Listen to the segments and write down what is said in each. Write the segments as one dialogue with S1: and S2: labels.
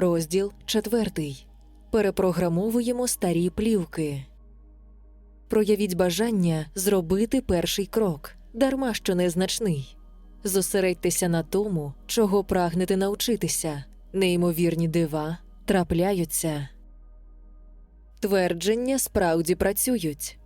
S1: Розділ четвертий. Перепрограмовуємо старі плівки. Проявіть бажання зробити перший крок, дарма що незначний. Зосередьтеся на тому, чого прагнете навчитися. Неймовірні дива трапляються. Твердження справді працюють.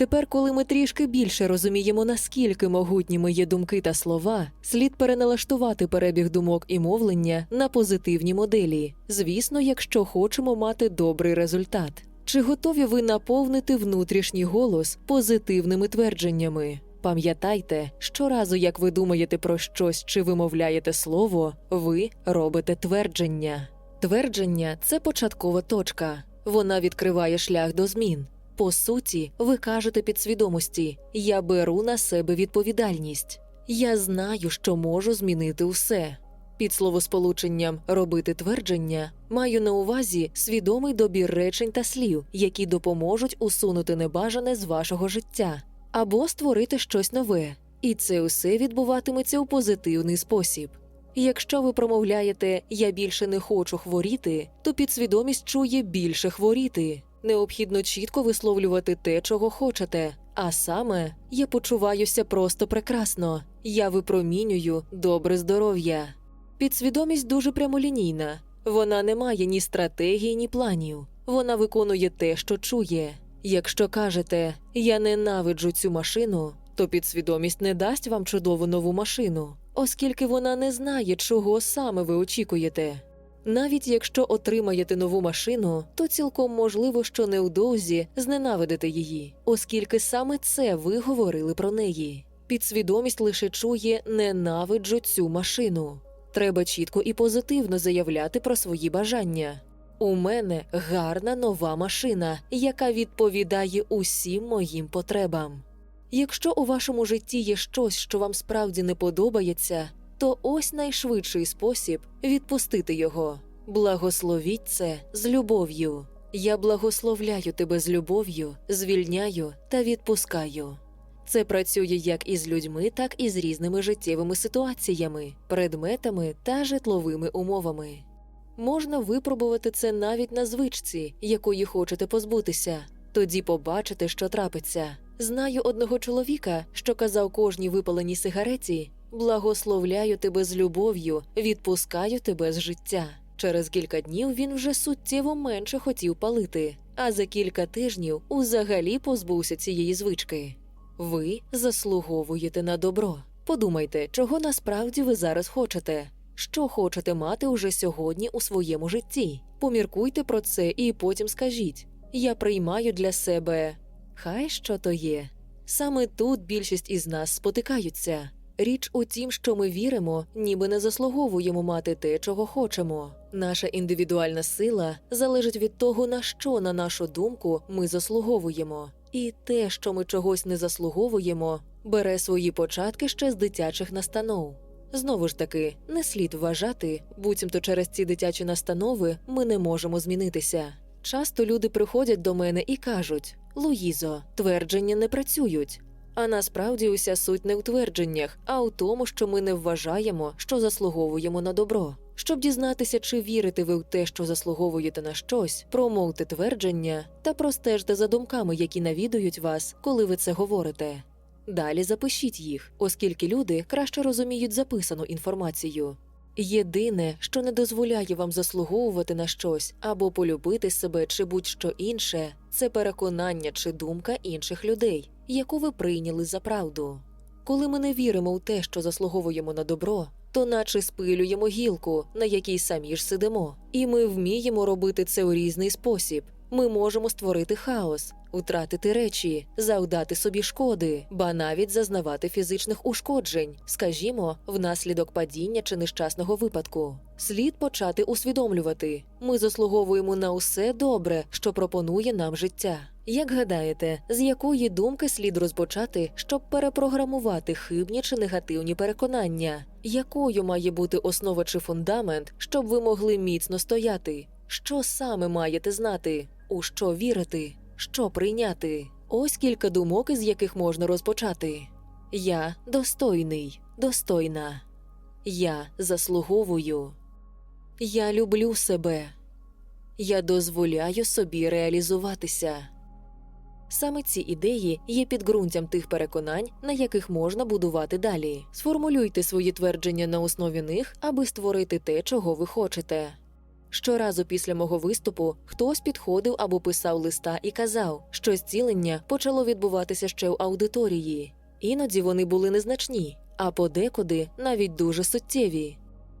S1: Тепер, коли ми трішки більше розуміємо, наскільки могутніми є думки та слова, слід переналаштувати перебіг думок і мовлення на позитивні моделі, звісно, якщо хочемо мати добрий результат. Чи готові ви наповнити внутрішній голос позитивними твердженнями? Пам'ятайте, щоразу, як ви думаєте про щось чи вимовляєте слово, ви робите твердження. Твердження це початкова точка. Вона відкриває шлях до змін. По суті, ви кажете підсвідомості: я беру на себе відповідальність. Я знаю, що можу змінити усе. Під словосполученням робити твердження маю на увазі свідомий добір речень та слів, які допоможуть усунути небажане з вашого життя або створити щось нове. І це усе відбуватиметься у позитивний спосіб. Якщо ви промовляєте Я більше не хочу хворіти, то підсвідомість чує більше хворіти. Необхідно чітко висловлювати те, чого хочете. А саме я почуваюся просто прекрасно, я випромінюю добре здоров'я. Підсвідомість дуже прямолінійна. Вона не має ні стратегії, ні планів. Вона виконує те, що чує. Якщо кажете Я ненавиджу цю машину, то підсвідомість не дасть вам чудову нову машину, оскільки вона не знає, чого саме ви очікуєте. Навіть якщо отримаєте нову машину, то цілком можливо, що невдовзі зненавидите її, оскільки саме це ви говорили про неї. Підсвідомість лише чує ненавиджу цю машину. Треба чітко і позитивно заявляти про свої бажання. У мене гарна нова машина, яка відповідає усім моїм потребам. Якщо у вашому житті є щось, що вам справді не подобається, то ось найшвидший спосіб відпустити його. Благословіть це з любов'ю. Я благословляю тебе з любов'ю, звільняю та відпускаю. Це працює як із людьми, так і з різними життєвими ситуаціями, предметами та житловими умовами. Можна випробувати це навіть на звичці, якої хочете позбутися, тоді побачите, що трапиться. Знаю одного чоловіка, що казав кожній випаленій сигареті Благословляю тебе з любов'ю, відпускаю тебе з життя. Через кілька днів він вже суттєво менше хотів палити, а за кілька тижнів узагалі позбувся цієї звички. Ви заслуговуєте на добро. Подумайте, чого насправді ви зараз хочете, що хочете мати уже сьогодні у своєму житті. Поміркуйте про це і потім скажіть: я приймаю для себе. Хай що то є. Саме тут більшість із нас спотикаються. Річ у тім, що ми віримо, ніби не заслуговуємо мати те, чого хочемо. Наша індивідуальна сила залежить від того, на що, на нашу думку, ми заслуговуємо. І те, що ми чогось не заслуговуємо, бере свої початки ще з дитячих настанов. Знову ж таки, не слід вважати, буцімто через ці дитячі настанови ми не можемо змінитися. Часто люди приходять до мене і кажуть: Луїзо, твердження не працюють. А насправді уся суть не у твердженнях, а у тому, що ми не вважаємо, що заслуговуємо на добро. Щоб дізнатися, чи вірите ви в те, що заслуговуєте на щось, промовте твердження та простежте за думками, які навідують вас, коли ви це говорите. Далі запишіть їх, оскільки люди краще розуміють записану інформацію. Єдине, що не дозволяє вам заслуговувати на щось або полюбити себе чи будь-що інше, це переконання чи думка інших людей, яку ви прийняли за правду. Коли ми не віримо в те, що заслуговуємо на добро, то наче спилюємо гілку, на якій самі ж сидимо, і ми вміємо робити це у різний спосіб. Ми можемо створити хаос, втратити речі, завдати собі шкоди, ба навіть зазнавати фізичних ушкоджень, скажімо, внаслідок падіння чи нещасного випадку. Слід почати усвідомлювати ми заслуговуємо на усе добре, що пропонує нам життя. Як гадаєте, з якої думки слід розпочати, щоб перепрограмувати хибні чи негативні переконання? Якою має бути основа чи фундамент, щоб ви могли міцно стояти? Що саме маєте знати, у що вірити, що прийняти? Ось кілька думок, із яких можна розпочати. Я достойний, достойна. Я заслуговую. Я люблю себе. Я дозволяю собі реалізуватися. Саме ці ідеї є підґрунтям тих переконань, на яких можна будувати далі. Сформулюйте свої твердження на основі них, аби створити те, чого ви хочете. Щоразу після мого виступу хтось підходив або писав листа і казав, що зцілення почало відбуватися ще в аудиторії. Іноді вони були незначні, а подекуди навіть дуже суттєві.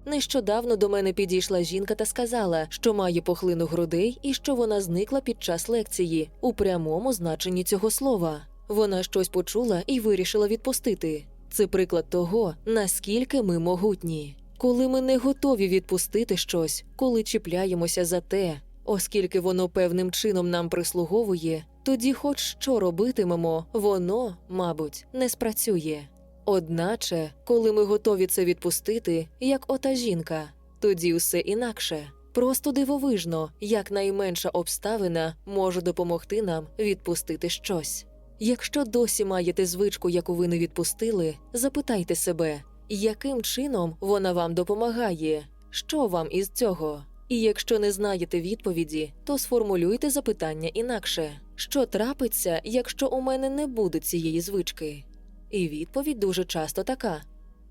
S1: Нещодавно до мене підійшла жінка та сказала, що має похлину грудей і що вона зникла під час лекції у прямому значенні цього слова. Вона щось почула і вирішила відпустити. Це приклад того, наскільки ми могутні. Коли ми не готові відпустити щось, коли чіпляємося за те, оскільки воно певним чином нам прислуговує, тоді, хоч що робитимемо, воно, мабуть, не спрацює. Одначе, коли ми готові це відпустити, як ота жінка, тоді все інакше. Просто дивовижно, як найменша обставина може допомогти нам відпустити щось. Якщо досі маєте звичку, яку ви не відпустили, запитайте себе, яким чином вона вам допомагає, що вам із цього? І якщо не знаєте відповіді, то сформулюйте запитання інакше: що трапиться, якщо у мене не буде цієї звички? І відповідь дуже часто така: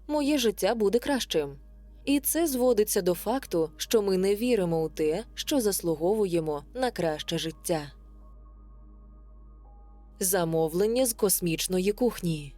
S1: моє життя буде кращим. І це зводиться до факту, що ми не віримо у те, що заслуговуємо на краще життя. Замовлення з космічної кухні.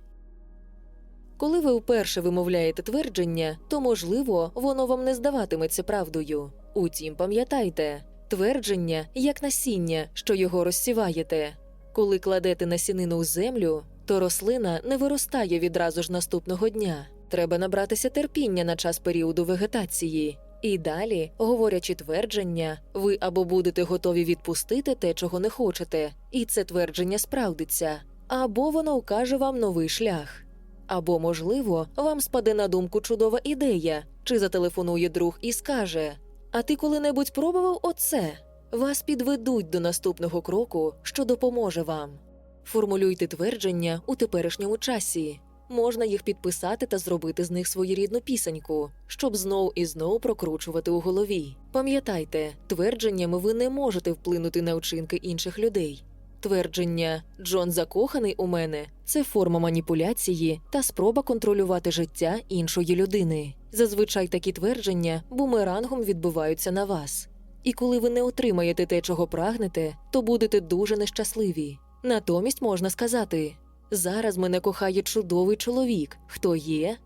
S1: Коли ви вперше вимовляєте твердження, то можливо воно вам не здаватиметься правдою. Утім, пам'ятайте, твердження як насіння, що його розсіваєте. Коли кладете насінину у землю, то рослина не виростає відразу ж наступного дня. Треба набратися терпіння на час періоду вегетації. І далі, говорячи твердження, ви або будете готові відпустити те, чого не хочете, і це твердження справдиться, або воно укаже вам новий шлях. Або, можливо, вам спаде на думку чудова ідея, чи зателефонує друг і скаже: А ти коли-небудь пробував оце? Вас підведуть до наступного кроку, що допоможе вам. Формулюйте твердження у теперішньому часі. Можна їх підписати та зробити з них своєрідну пісеньку, щоб знов і знов прокручувати у голові. Пам'ятайте, твердженнями ви не можете вплинути на вчинки інших людей. Твердження Джон закоханий у мене це форма маніпуляції та спроба контролювати життя іншої людини. Зазвичай такі твердження бумерангом відбиваються на вас. І коли ви не отримаєте те, чого прагнете, то будете дуже нещасливі. Натомість можна сказати: зараз мене кохає чудовий чоловік, хто є,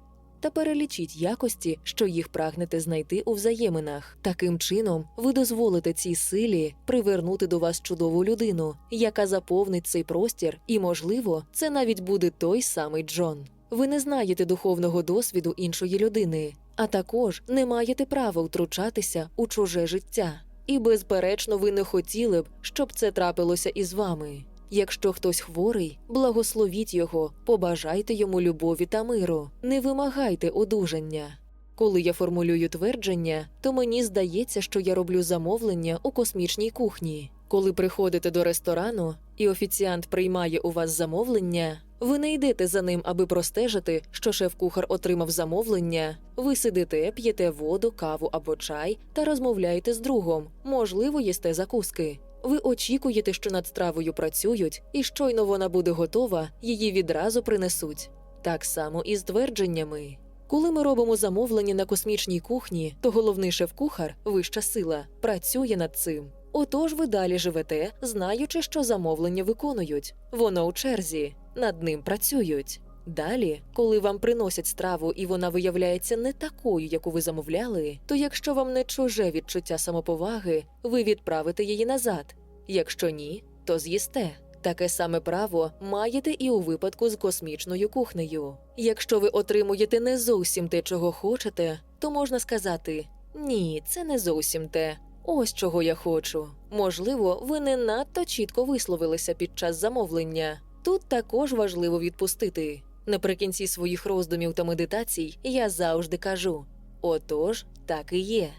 S1: та перелічіть якості, що їх прагнете знайти у взаєминах. Таким чином, ви дозволите цій силі привернути до вас чудову людину, яка заповнить цей простір, і, можливо, це навіть буде той самий Джон. Ви не знаєте духовного досвіду іншої людини, а також не маєте права втручатися у чуже життя. І, безперечно, ви не хотіли б, щоб це трапилося із вами. Якщо хтось хворий, благословіть його, побажайте йому любові та миру, не вимагайте одужання. Коли я формулюю твердження, то мені здається, що я роблю замовлення у космічній кухні. Коли приходите до ресторану і офіціант приймає у вас замовлення, ви не йдете за ним, аби простежити, що шеф-кухар отримав замовлення. Ви сидите, п'єте воду, каву або чай та розмовляєте з другом, можливо, їсте закуски. Ви очікуєте, що над стравою працюють, і щойно вона буде готова, її відразу принесуть. Так само і з твердженнями. Коли ми робимо замовлення на космічній кухні, то головний шеф-кухар, вища сила, працює над цим. Отож ви далі живете, знаючи, що замовлення виконують. Воно у черзі, над ним працюють. Далі, коли вам приносять страву і вона виявляється не такою, яку ви замовляли, то якщо вам не чуже відчуття самоповаги, ви відправите її назад. Якщо ні, то з'їсте. Таке саме право маєте і у випадку з космічною кухнею. Якщо ви отримуєте не зовсім те, чого хочете, то можна сказати: ні, це не зовсім те. Ось чого я хочу. Можливо, ви не надто чітко висловилися під час замовлення. Тут також важливо відпустити. Наприкінці своїх роздумів та медитацій я завжди кажу: отож, так і є.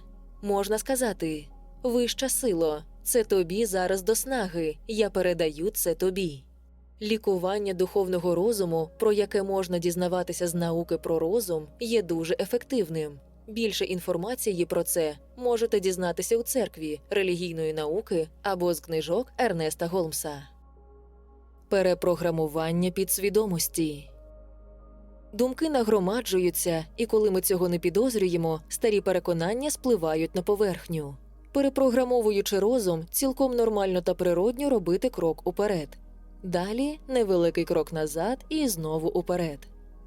S1: Можна сказати, вища сило, це тобі зараз до снаги, я передаю це тобі. Лікування духовного розуму, про яке можна дізнаватися з науки про розум, є дуже ефективним. Більше інформації про це можете дізнатися у церкві релігійної науки або з книжок Ернеста Голмса. Перепрограмування підсвідомості. Думки нагромаджуються, і коли ми цього не підозрюємо, старі переконання спливають на поверхню. Перепрограмовуючи розум, цілком нормально та природньо робити крок уперед. Далі невеликий крок назад і знову уперед.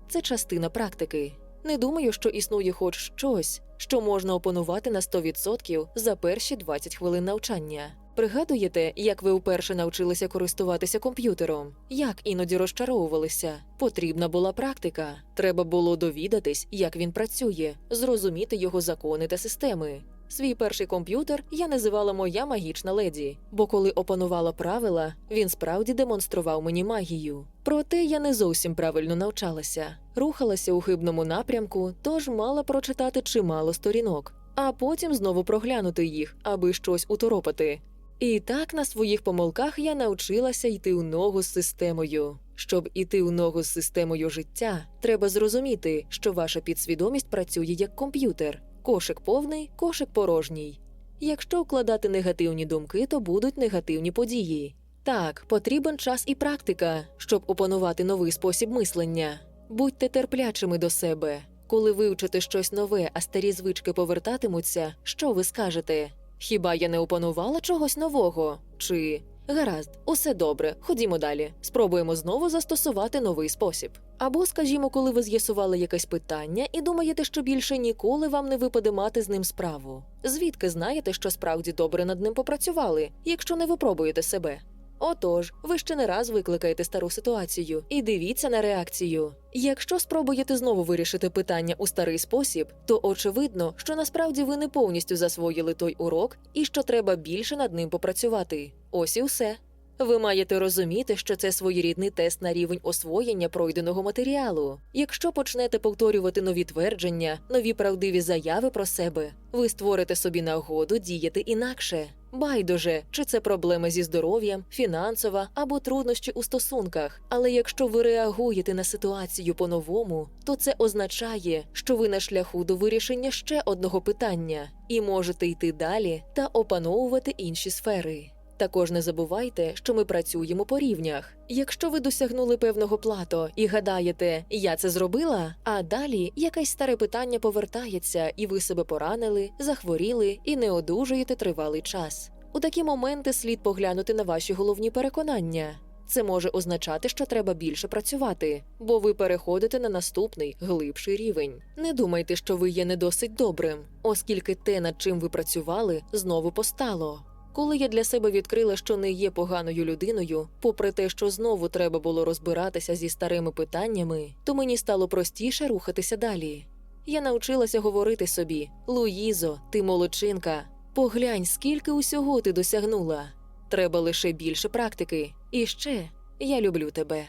S1: Це частина практики. Не думаю, що існує хоч щось, що можна опанувати на 100% за перші 20 хвилин навчання. Пригадуєте, як ви вперше навчилися користуватися комп'ютером? Як іноді розчаровувалися? Потрібна була практика. Треба було довідатись, як він працює, зрозуміти його закони та системи. Свій перший комп'ютер я називала моя магічна леді, бо коли опанувала правила, він справді демонстрував мені магію. Проте я не зовсім правильно навчалася, рухалася у хибному напрямку, тож мала прочитати чимало сторінок, а потім знову проглянути їх, аби щось уторопати. І так на своїх помилках я навчилася йти у ногу з системою. Щоб іти у ногу з системою життя, треба зрозуміти, що ваша підсвідомість працює як комп'ютер. Кошик повний, кошик порожній. Якщо вкладати негативні думки, то будуть негативні події. Так, потрібен час і практика, щоб опанувати новий спосіб мислення. Будьте терплячими до себе. Коли вивчите щось нове, а старі звички повертатимуться, що ви скажете? Хіба я не опанувала чогось нового? Чи гаразд, усе добре, ходімо далі. Спробуємо знову застосувати новий спосіб. Або, скажімо, коли ви з'ясували якесь питання і думаєте, що більше ніколи вам не випаде мати з ним справу. Звідки знаєте, що справді добре над ним попрацювали, якщо не випробуєте себе? Отож, ви ще не раз викликаєте стару ситуацію і дивіться на реакцію. Якщо спробуєте знову вирішити питання у старий спосіб, то очевидно, що насправді ви не повністю засвоїли той урок і що треба більше над ним попрацювати. Ось і все. Ви маєте розуміти, що це своєрідний тест на рівень освоєння пройденого матеріалу. Якщо почнете повторювати нові твердження, нові правдиві заяви про себе, ви створите собі нагоду діяти інакше. Байдуже, чи це проблеми зі здоров'ям, фінансова або труднощі у стосунках. Але якщо ви реагуєте на ситуацію по-новому, то це означає, що ви на шляху до вирішення ще одного питання і можете йти далі та опановувати інші сфери. Також не забувайте, що ми працюємо по рівнях. Якщо ви досягнули певного плато і гадаєте, я це зробила, а далі якесь старе питання повертається, і ви себе поранили, захворіли і не одужуєте тривалий час. У такі моменти слід поглянути на ваші головні переконання. Це може означати, що треба більше працювати, бо ви переходите на наступний глибший рівень. Не думайте, що ви є не досить добрим, оскільки те, над чим ви працювали, знову постало. Коли я для себе відкрила, що не є поганою людиною, попри те, що знову треба було розбиратися зі старими питаннями, то мені стало простіше рухатися далі. Я навчилася говорити собі: Луїзо, ти молодчинка, поглянь, скільки усього ти досягнула. Треба лише більше практики. І ще я люблю тебе.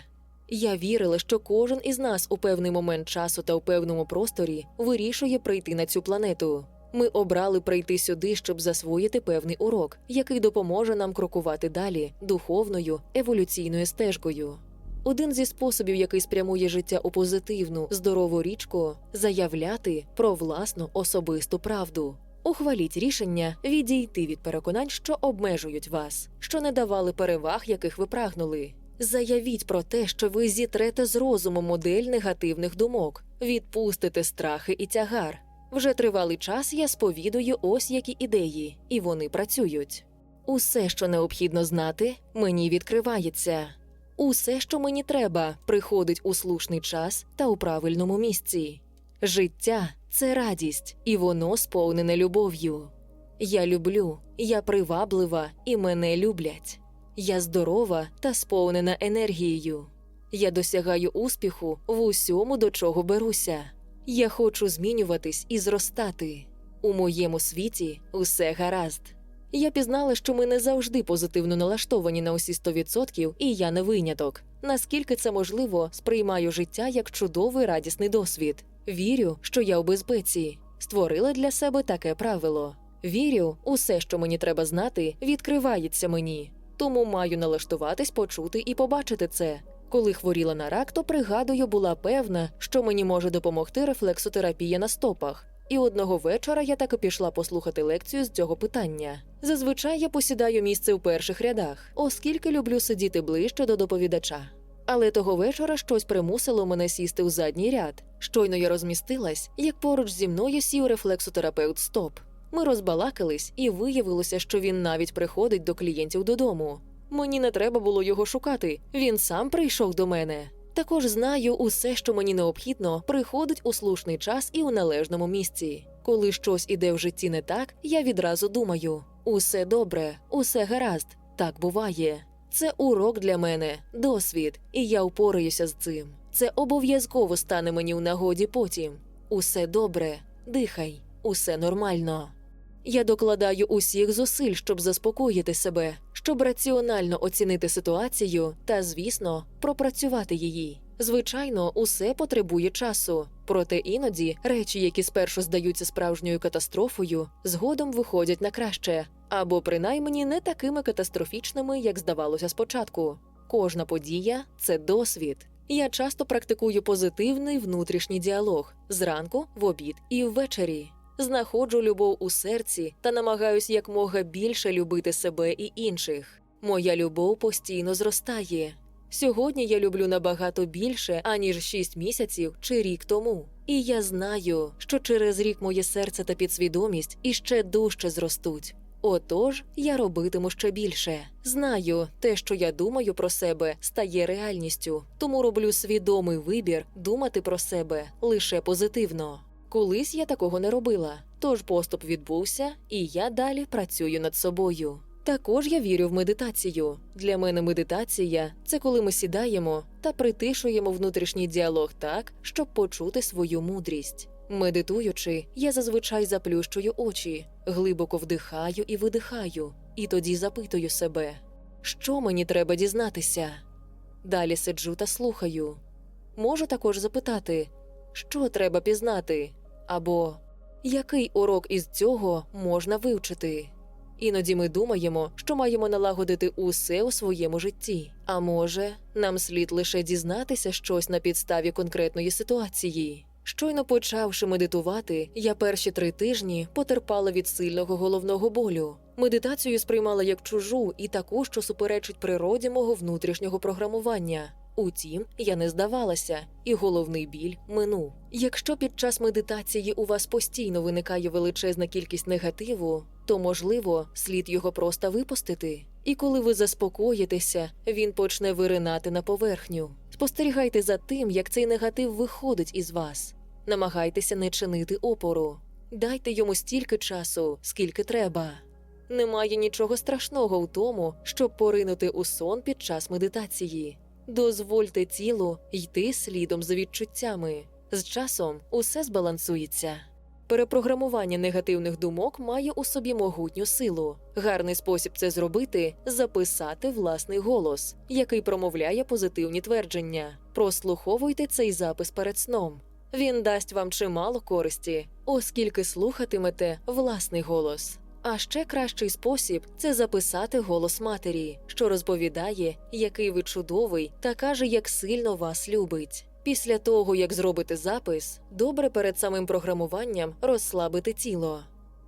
S1: Я вірила, що кожен із нас у певний момент часу та у певному просторі вирішує прийти на цю планету. Ми обрали прийти сюди, щоб засвоїти певний урок, який допоможе нам крокувати далі духовною еволюційною стежкою. Один зі способів, який спрямує життя у позитивну, здорову річку, заявляти про власну особисту правду. Ухваліть рішення відійти від переконань, що обмежують вас, що не давали переваг, яких ви прагнули. Заявіть про те, що ви зітрете з розуму модель негативних думок, відпустите страхи і тягар. Вже тривалий час я сповідую ось які ідеї, і вони працюють. Усе, що необхідно знати, мені відкривається. Усе, що мені треба, приходить у слушний час та у правильному місці. Життя це радість, і воно сповнене любов'ю. Я люблю, я приваблива, і мене люблять. Я здорова та сповнена енергією. Я досягаю успіху в усьому, до чого беруся. Я хочу змінюватись і зростати. У моєму світі усе гаразд. Я пізнала, що ми не завжди позитивно налаштовані на усі 100%, і я не виняток. Наскільки це можливо, сприймаю життя як чудовий радісний досвід. Вірю, що я у безпеці, створила для себе таке правило. Вірю, усе, що мені треба знати, відкривається мені. Тому маю налаштуватись, почути і побачити це. Коли хворіла на рак, то пригадую, була певна, що мені може допомогти рефлексотерапія на стопах. І одного вечора я так і пішла послухати лекцію з цього питання. Зазвичай я посідаю місце у перших рядах, оскільки люблю сидіти ближче до доповідача. Але того вечора щось примусило мене сісти у задній ряд. Щойно я розмістилась, як поруч зі мною сів рефлексотерапевт Стоп. Ми розбалакались, і виявилося, що він навіть приходить до клієнтів додому. Мені не треба було його шукати, він сам прийшов до мене. Також знаю, усе, що мені необхідно, приходить у слушний час і у належному місці. Коли щось іде в житті не так, я відразу думаю: усе добре, усе гаразд, так буває. Це урок для мене, досвід, і я впораюся з цим. Це обов'язково стане мені у нагоді потім. Усе добре, дихай, усе нормально. Я докладаю усіх зусиль, щоб заспокоїти себе, щоб раціонально оцінити ситуацію та, звісно, пропрацювати її. Звичайно, усе потребує часу, проте іноді речі, які спершу здаються справжньою катастрофою, згодом виходять на краще, або принаймні не такими катастрофічними, як здавалося спочатку. Кожна подія це досвід. Я часто практикую позитивний внутрішній діалог зранку, в обід і ввечері. Знаходжу любов у серці та намагаюсь якмога більше любити себе і інших. Моя любов постійно зростає. Сьогодні я люблю набагато більше, аніж 6 місяців чи рік тому. І я знаю, що через рік моє серце та підсвідомість іще дужче зростуть. Отож, я робитиму ще більше. Знаю, те, що я думаю про себе, стає реальністю, тому роблю свідомий вибір думати про себе лише позитивно. Колись я такого не робила, тож поступ відбувся, і я далі працюю над собою. Також я вірю в медитацію. Для мене медитація це коли ми сідаємо та притишуємо внутрішній діалог так, щоб почути свою мудрість. Медитуючи, я зазвичай заплющую очі, глибоко вдихаю і видихаю, і тоді запитую себе, що мені треба дізнатися. Далі сиджу та слухаю. Можу також запитати, що треба пізнати, або який урок із цього можна вивчити. Іноді ми думаємо, що маємо налагодити усе у своєму житті. А може, нам слід лише дізнатися щось на підставі конкретної ситуації. Щойно почавши медитувати, я перші три тижні потерпала від сильного головного болю. Медитацію сприймала як чужу і таку, що суперечить природі мого внутрішнього програмування. Утім, я не здавалася, і головний біль минув. Якщо під час медитації у вас постійно виникає величезна кількість негативу, то можливо слід його просто випустити. І коли ви заспокоїтеся, він почне виринати на поверхню. Спостерігайте за тим, як цей негатив виходить із вас. Намагайтеся не чинити опору. Дайте йому стільки часу, скільки треба. Немає нічого страшного в тому, щоб поринути у сон під час медитації. Дозвольте тілу йти слідом за відчуттями. З часом усе збалансується. Перепрограмування негативних думок має у собі могутню силу. Гарний спосіб це зробити записати власний голос, який промовляє позитивні твердження. Прослуховуйте цей запис перед сном. Він дасть вам чимало користі, оскільки слухатимете власний голос. А ще кращий спосіб це записати голос матері, що розповідає, який ви чудовий, та каже, як сильно вас любить. Після того, як зробите запис, добре перед самим програмуванням розслабити тіло.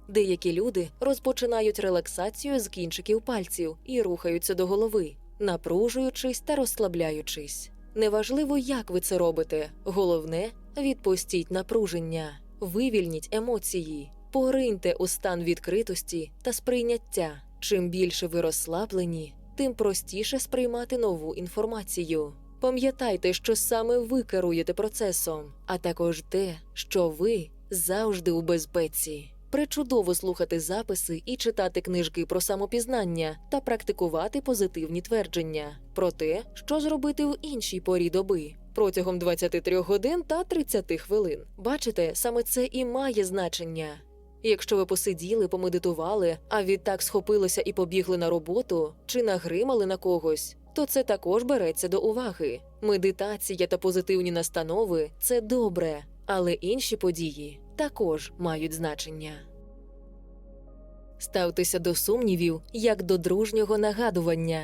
S1: Деякі люди розпочинають релаксацію з кінчиків пальців і рухаються до голови, напружуючись та розслабляючись. Неважливо, як ви це робите, головне відпустіть напруження, вивільніть емоції, пориньте у стан відкритості та сприйняття. Чим більше ви розслаблені, тим простіше сприймати нову інформацію. Пам'ятайте, що саме ви керуєте процесом, а також те, що ви завжди у безпеці. Причудово слухати записи і читати книжки про самопізнання та практикувати позитивні твердження про те, що зробити в іншій порі доби протягом 23 годин та 30 хвилин. Бачите, саме це і має значення. Якщо ви посиділи, помедитували, а відтак схопилися і побігли на роботу чи нагримали на когось, то це також береться до уваги. Медитація та позитивні настанови це добре, але інші події також мають значення. Ставтеся до сумнівів як до дружнього нагадування.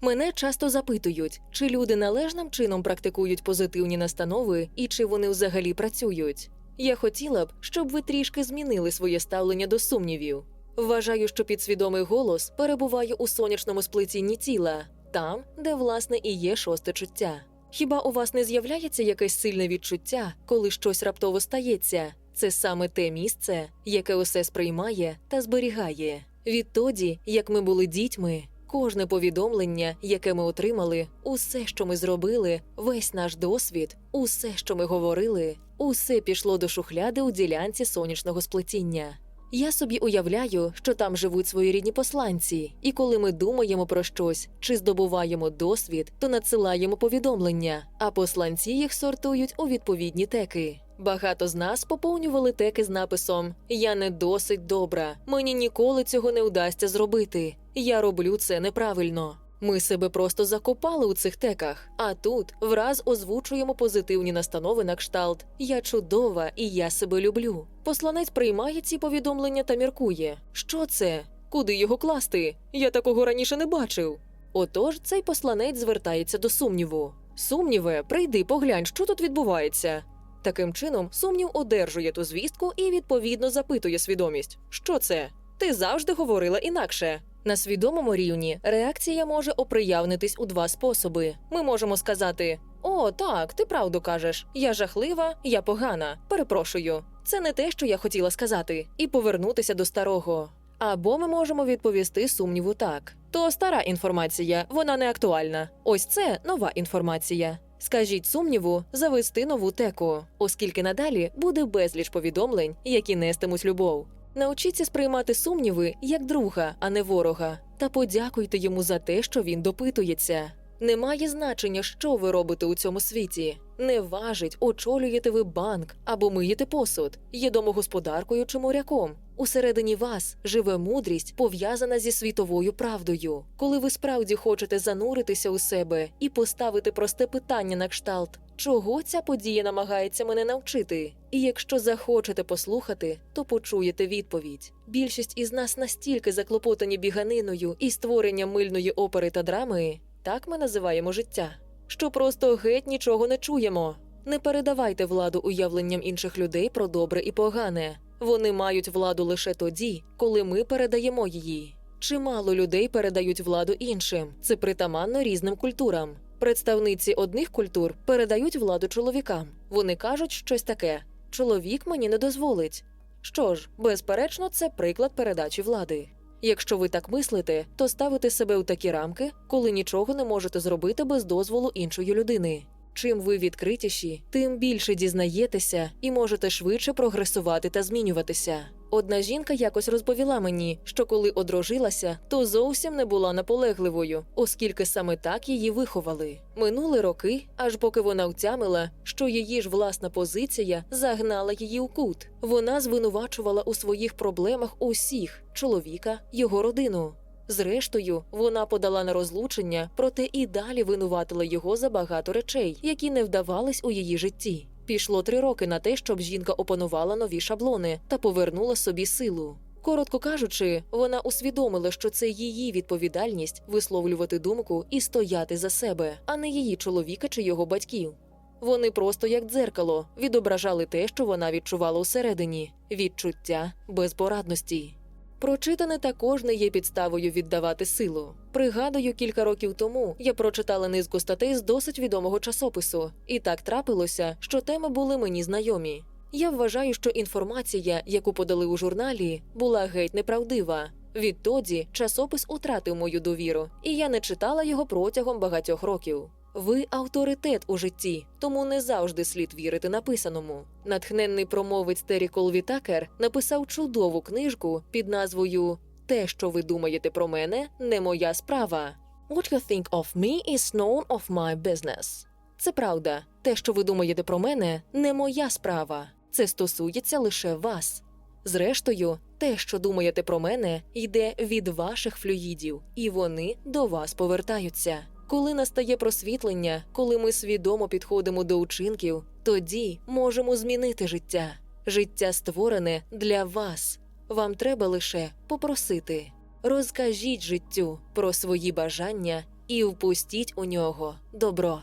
S1: Мене часто запитують, чи люди належним чином практикують позитивні настанови і чи вони взагалі працюють. Я хотіла б, щоб ви трішки змінили своє ставлення до сумнівів. Вважаю, що підсвідомий голос перебуває у сонячному сплетінні тіла, там, де власне і є шосте чуття. Хіба у вас не з'являється якесь сильне відчуття, коли щось раптово стається? Це саме те місце, яке усе сприймає та зберігає. Відтоді, як ми були дітьми, кожне повідомлення, яке ми отримали, усе, що ми зробили, весь наш досвід, усе, що ми говорили, усе пішло до шухляди у ділянці сонячного сплетіння. Я собі уявляю, що там живуть своєрідні посланці, і коли ми думаємо про щось чи здобуваємо досвід, то надсилаємо повідомлення, а посланці їх сортують у відповідні теки. Багато з нас поповнювали теки з написом Я не досить добра, мені ніколи цього не вдасться зробити. Я роблю це неправильно. Ми себе просто закопали у цих теках, а тут враз озвучуємо позитивні настанови на кшталт Я чудова і я себе люблю. Посланець приймає ці повідомлення та міркує, що це, куди його класти? Я такого раніше не бачив. Отож, цей посланець звертається до сумніву. Сумніве, прийди, поглянь, що тут відбувається. Таким чином, сумнів одержує ту звістку і відповідно запитує свідомість, що це? Ти завжди говорила інакше. На свідомому рівні реакція може оприявнитись у два способи. Ми можемо сказати: О, так, ти правду кажеш. Я жахлива, я погана. Перепрошую. Це не те, що я хотіла сказати, і повернутися до старого. Або ми можемо відповісти сумніву так. То стара інформація, вона не актуальна. Ось це нова інформація. Скажіть сумніву завести нову теку, оскільки надалі буде безліч повідомлень, які нестимуть любов. Научіться сприймати сумніви як друга, а не ворога, та подякуйте йому за те, що він допитується. Немає значення, що ви робите у цьому світі. Не важить, очолюєте ви банк або миєте посуд, є домогосподаркою чи моряком. Усередині вас живе мудрість, пов'язана зі світовою правдою. Коли ви справді хочете зануритися у себе і поставити просте питання на кшталт, чого ця подія намагається мене навчити. І якщо захочете послухати, то почуєте відповідь. Більшість із нас настільки заклопотані біганиною і створенням мильної опери та драми, так ми називаємо життя, що просто геть нічого не чуємо. Не передавайте владу уявленням інших людей про добре і погане. Вони мають владу лише тоді, коли ми передаємо її. Чимало людей передають владу іншим. Це притаманно різним культурам. Представниці одних культур передають владу чоловікам. Вони кажуть щось таке: чоловік мені не дозволить. Що ж, безперечно, це приклад передачі влади. Якщо ви так мислите, то ставите себе у такі рамки, коли нічого не можете зробити без дозволу іншої людини. Чим ви відкритіші, тим більше дізнаєтеся і можете швидше прогресувати та змінюватися. Одна жінка якось розповіла мені, що коли одружилася, то зовсім не була наполегливою, оскільки саме так її виховали. Минули роки, аж поки вона втямила, що її ж власна позиція загнала її у кут. Вона звинувачувала у своїх проблемах усіх чоловіка, його родину. Зрештою, вона подала на розлучення, проте і далі винуватила його за багато речей, які не вдавались у її житті. Пішло три роки на те, щоб жінка опанувала нові шаблони та повернула собі силу. Коротко кажучи, вона усвідомила, що це її відповідальність висловлювати думку і стояти за себе, а не її чоловіка чи його батьків. Вони просто як дзеркало відображали те, що вона відчувала усередині відчуття безпорадності. Прочитане також не є підставою віддавати силу. Пригадую, кілька років тому я прочитала низку статей з досить відомого часопису, і так трапилося, що теми були мені знайомі. Я вважаю, що інформація, яку подали у журналі, була геть неправдива. Відтоді часопис утратив мою довіру, і я не читала його протягом багатьох років. Ви авторитет у житті, тому не завжди слід вірити написаному. Натхненний промовець Террі Колвітакер написав чудову книжку під назвою Те, що ви думаєте про мене, не моя справа. What you think of me is none of my business. Це правда. Те, що ви думаєте про мене, не моя справа. Це стосується лише вас. Зрештою, те, що думаєте про мене, йде від ваших флюїдів, і вони до вас повертаються. Коли настає просвітлення, коли ми свідомо підходимо до учинків, тоді можемо змінити життя. Життя створене для вас. Вам треба лише попросити. Розкажіть життю про свої бажання і впустіть у нього добро.